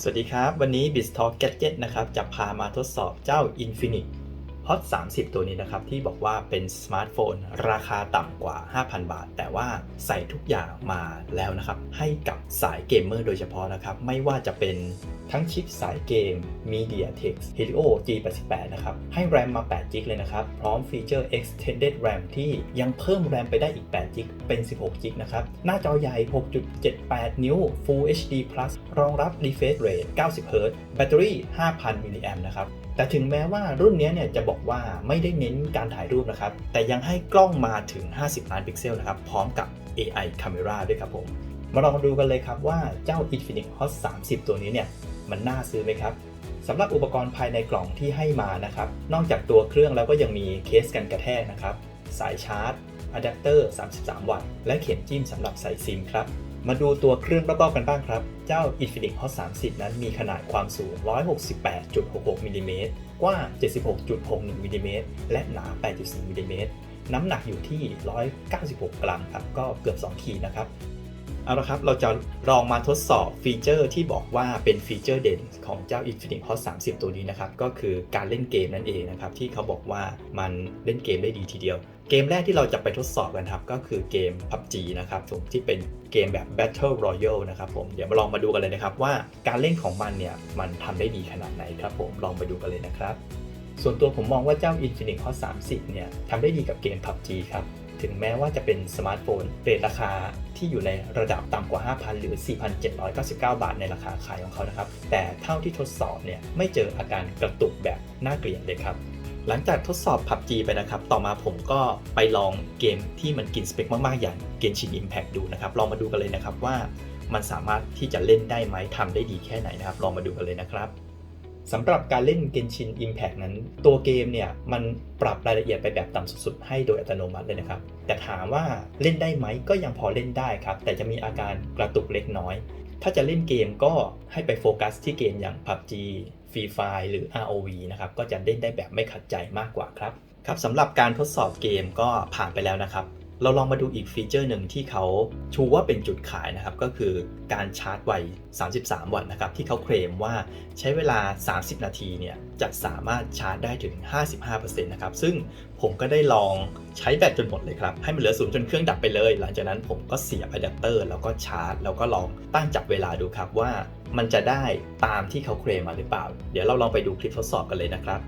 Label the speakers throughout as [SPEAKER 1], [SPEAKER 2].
[SPEAKER 1] สวัสดีครับ วันนี้ b i z Talk Gadget นะครับ จะพามาทดสอบเจ้า Infinix Hot 30 ตัวนี้นะครับ ที่บอกว่าเป็นสมาร์ทโฟน ราคาต่ำกว่า 5,000 บาท แต่ว่าใส่ทุกอย่างมาแล้วนะครับ ให้กับสายเกมเมอร์โดยเฉพาะนะครับ ไม่ว่าจะเป็นทั้งชิปสายเกม MediaTek Helio G88 นะครับ ให้ RAM มา8 g b เลยนะครับ พร้อมฟีเจอร์ Extended RAM ที่ยังเพิ่ม RAM ไปได้อีก8 g b เป็น 16 g b นะครับ หน้าจอใหญ่ 6.78 นิ้ว Full HD Plus รองรับ refresh rate 90 Hz แบตเตอรี่ 5,000มิลลิแอมนะครับ แต่ถึงแม้ว่ารุ่นนี้เนี่ยจะบอกว่าไม่ได้เน้นการถ่ายรูปนะครับ แต่ยังให้กล้องมาถึง 50 ล้านพิกเซลนะครับ พร้อมกับ AI Camera ด้วยครับผม มาลองดูกันเลยครับว่าเจ้า Infinix Hot 30 ตัวนี้เนี่ย มันน่าซื้อไหมครับสำหรับอุปกรณ์ภายในกล่องที่ให้มานะครับ นอกจากตัวเครื่องแล้วก็ยังมีเคสกันกระแทกนะครับ สายชาร์จอะแดปเตอร์ 33 วัตต์ และเข็มจิ้มสำหรับใส่ซิมครับ มาดูตัวเครื่องรอบๆกันบ้างครับ เจ้า Infinix Hot 30 นั้นมีขนาดความสูง 168.66มิลลิเมตรกว้าง 76.61มิลลิเมตรและหนา 8.4มิลลิเมตรน้ำหนักอยู่ที่ 196 กรัมครับ ก็เกือบ 2 ขีดนะครับ เอาละครับ เราจะลองมาทดสอบฟีเจอร์ที่บอกว่าเป็นฟีเจอร์เด่นของเจ้า Infinix Hot 30 ตัวนี้นะครับ ก็คือการเล่นเกมนั่นเองนะครับ ที่เขาบอกว่ามันเล่นเกมได้ดีทีเดียว เกมแรกที่เราจะไปทดสอบกันครับ ก็คือเกม PUBG นะครับผมที่เป็นเกมแบบ Battle Royale นะครับผม เดี๋ยวมาลองมาดูกันเลยนะครับว่าการเล่นของมันเนี่ยมันทำได้ดีขนาดไหนครับผม ลองไปดูกันเลยนะครับ ส่วนตัวผมมองว่าเจ้า Infinix Hot 30 เนี่ยทำได้ดีกับเกม PUBG ครับ ถึงแม้ว่าจะเป็นสมาร์ทโฟนเรทราคาที่อยู่ในระดับต่ำกว่า 5,000 หรือ 4,799 บาทในราคาขายของเขานะครับ แต่เท่าที่ทดสอบเนี่ยไม่เจออาการกระตุกแบบน่าเกลียดเลยครับหลังจากทดสอบ PUBG ไปนะครับ ต่อมาผมก็ไปลองเกมที่มันกินสเปคมากๆ อย่าง Genshin Impact ดูนะครับ ลองมาดูกันเลยนะครับว่ามันสามารถที่จะเล่นได้ไหมทำได้ดีแค่ไหนนะครับ ลองมาดูกันเลยนะครับ สำหรับการเล่น Genshin Impact นั้น ตัวเกมเนี่ยมันปรับรายละเอียดไปแบบต่ำสุดๆ ให้โดยอัตโนมัติเลยนะครับ แต่ถามว่าเล่นได้ไหมก็ยังพอเล่นได้ครับ แต่จะมีอาการกระตุกเล็กน้อย ถ้าจะเล่นเกมก็ให้ไปโฟกัสที่เกมอย่าง PUBG Free Fire หรือ ROV นะครับ ก็จะเล่นได้แบบไม่ขัดใจมากกว่าครับ ครับสำหรับการทดสอบเกมก็ผ่านไปแล้วนะครับ เราลองมาดูอีกฟีเจอร์หนึ่งที่เขาชูว่าเป็นจุดขายนะครับ ก็คือการชาร์จไว 33 วัตต์นะครับ ที่เขาเคลมว่าใช้เวลา 30 นาทีเนี่ย จะสามารถชาร์จได้ถึง 55%นะครับ ซึ่งผมก็ได้ลองใช้แบตจนหมดเลยครับ ให้มันเหลือศูนย์จนเครื่องดับไปเลย หลังจากนั้นผมก็เสียบอะแดปเตอร์แล้วก็ชาร์จ แล้วก็ลองตั้งจับเวลาดูครับว่ามันจะได้ตามที่เขาเคลมมาหรือเปล่า เดี๋ยวเราลองไปดูคลิปทดสอบกันเลยนะครับ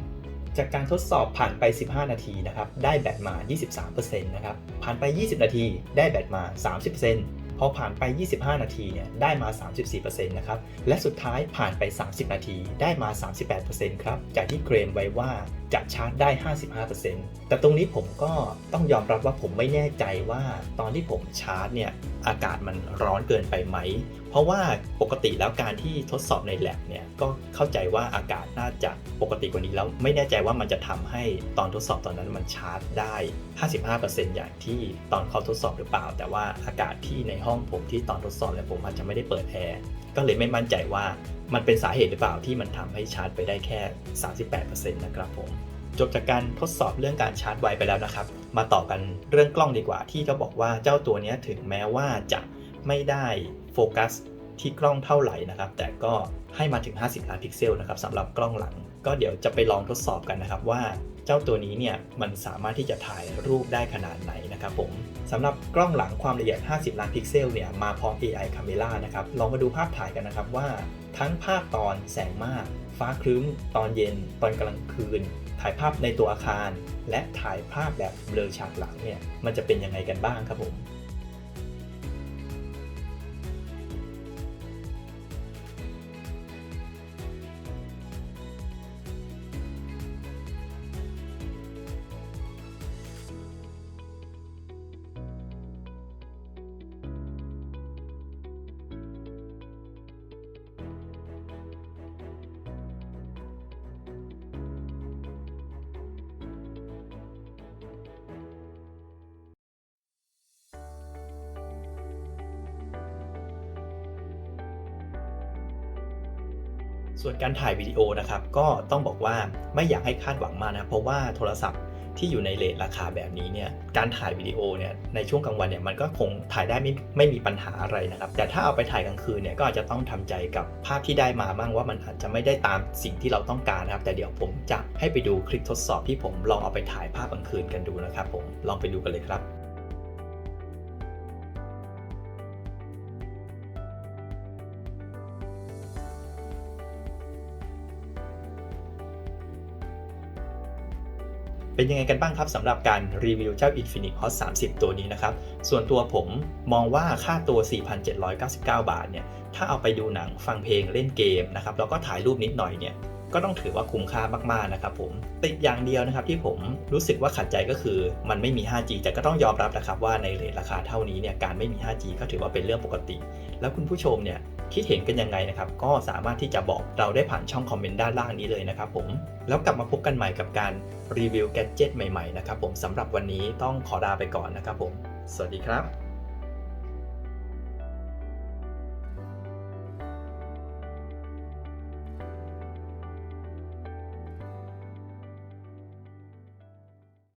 [SPEAKER 1] จากการทดสอบผ่านไป 15 นาทีนะครับได้แบตมา 23%นะครับผ่านไป 20 นาทีได้แบตมา 30%พอผ่านไป 25 นาทีเนี่ยได้มา 34%นะครับและสุดท้ายผ่านไป 30 นาทีได้มา 38%ครับจากที่เคลมไว้ว่าจะชาร์จได้ 55%แต่ตรงนี้ผมก็ต้องยอมรับว่าผมไม่แน่ใจว่าตอนที่ผมชาร์จเนี่ยอากาศมันร้อนเกินไปไหมเพราะว่าปกติแล้วการที่ทดสอบใน lab เนี่ยก็เข้าใจว่าอากาศน่าจะปกติกว่านี้แล้วไม่แน่ใจว่ามันจะทำให้ตอนทดสอบตอนนั้นมันชาร์จได้ 55%อย่างที่ตอนเขาทดสอบหรือเปล่า แต่ว่าอากาศที่ในห้องผมที่ตอนทดสอบเนี่ยผมอาจจะไม่ได้เปิดแอร์ก็เลยไม่มั่นใจว่ามันเป็นสาเหตุหรือเปล่าที่มันทำให้ชาร์จไปได้แค่ 38%นะครับผมจบจากการทดสอบเรื่องการชาร์จไวไปแล้วนะครับ มาต่อกันเรื่องกล้องดีกว่าที่เขาบอกว่าเจ้าตัวนี้ถึงแม้ว่าจะไม่ได้ ฟกัสที่กล้องเท่าไหร่นะครับ แต่ก็ให้มาถึง 50 ล้านพิกเซลนะครับสำหรับกล้องหลัง ก็เดี๋ยวจะไปลองทดสอบกันนะครับว่าเจ้าตัวนี้เนี่ยมันสามารถที่จะถ่ายรูปได้ขนาดไหนนะครับผมสำหรับกล้องหลังความละเอียด 50 ล้านพิกเซลเนี่ยมาพร้อม AI Camera นะครับลองมาดูภาพถ่ายกันนะครับว่า ทั้งภาพตอนแสงมาก ฟ้าครึ้ม ตอนเย็น ตอนกลางคืน ถ่ายภาพในตัวอาคาร และถ่ายภาพแบบเบลอฉากหลังเนี่ยมันจะเป็นยังไงกันบ้างครับผม ส่วนการถ่ายวิดีโอนะครับ ก็ต้องบอกว่าไม่อยากให้คาดหวังมากนะ เพราะว่าโทรศัพท์ที่อยู่ในเลทราคาแบบนี้เนี่ย การถ่ายวิดีโอเนี่ย ในช่วงกลางวันเนี่ย มันก็คงถ่ายได้ไม่ไม่มีปัญหาอะไรนะครับ แต่ถ้าเอาไปถ่ายกลางคืนเนี่ย ก็อาจจะต้องทำใจกับภาพที่ได้มาบ้างว่ามันอาจจะไม่ได้ตามสิ่งที่เราต้องการนะครับ แต่เดี๋ยวผมจะให้ไปดูคลิปทดสอบที่ผมลองเอาไปถ่ายภาพกลางคืนกันดูนะครับผม ลองไปดูกันเลยครับ เป็นยังไงกันบ้างครับสำหรับการรีวิวเจ้า Infinix Hot 30 ตัวนี้นะครับ ส่วนตัวผมมองว่าค่าตัว 4,799 บาทเนี่ย ถ้าเอาไปดูหนังฟังเพลงเล่นเกมนะครับ แล้วก็ถ่ายรูปนิดหน่อยเนี่ย ก็ต้องถือว่าคุ้มค่ามาก ๆ นะครับผมติดอย่างเดียวนะครับที่ผมรู้สึกว่าขัดใจก็คือมันไม่มี 5G แต่ก็ต้องยอมรับนะครับว่าในเรทราคาเท่านี้เนี่ยการไม่มี 5G ก็ถือว่าเป็นเรื่องปกติ แล้วคุณผู้ชมเนี่ย คิดเห็นกันยังไงนะครับ ก็สามารถที่จะบอกเราได้ผ่านช่องคอมเมนต์ด้านล่างนี้เลยนะครับผม แล้วกลับมาพบกันใหม่กับการรีวิวแกดเจิตใหม่ๆนะครับผมสำหรับวันนี้ต้องขอลาไปก่อนนะครับผม สวัสดีครับ